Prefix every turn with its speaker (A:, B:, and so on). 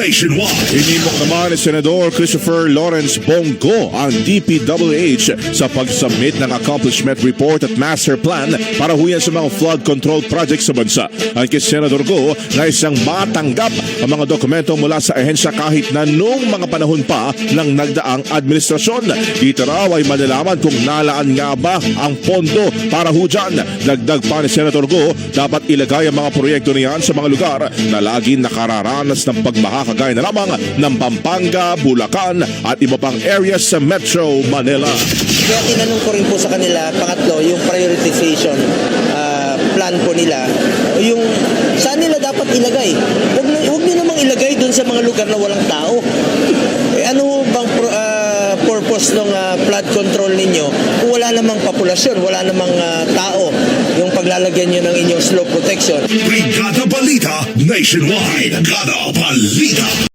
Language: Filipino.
A: nationwide.
B: Inimok naman ni Senador Christopher Lawrence Bongo ang DPWH sa pag-submit ng accomplishment report at master plan para huyan sa mga flood control projects sa bansa. Ang kay Senador Go na isang matanggap ang mga dokumento mula sa ehensya kahit na noong mga panahon pa ng nagdaang administrasyon. Dito raw ay malalaman kung nalaan nga ba ang pondo para ho dyan. Dagdag pa ni Senator Go, dapat ilagay ang mga proyekto niyan sa mga lugar na laging nakararanas ng pagbaha kagaya na lamang ng Pampanga, Bulacan at iba pang areas sa Metro Manila.
C: Kaya tinanong ko rin po sa kanila, pangatlo, yung prioritization ah, plan po nila, yung saan nila dapat ilagay. Huwag, na, huwag nyo namang ilagay dun sa mga lugar na walang tao. Eh, ano bang pro- ah, purpose ng flood control ninyo kung wala namang populasyon, wala namang ah, tao yung paglalagyan nyo ng inyong slope protection.
A: Brigada Balita Nationwide. Brigada Balita.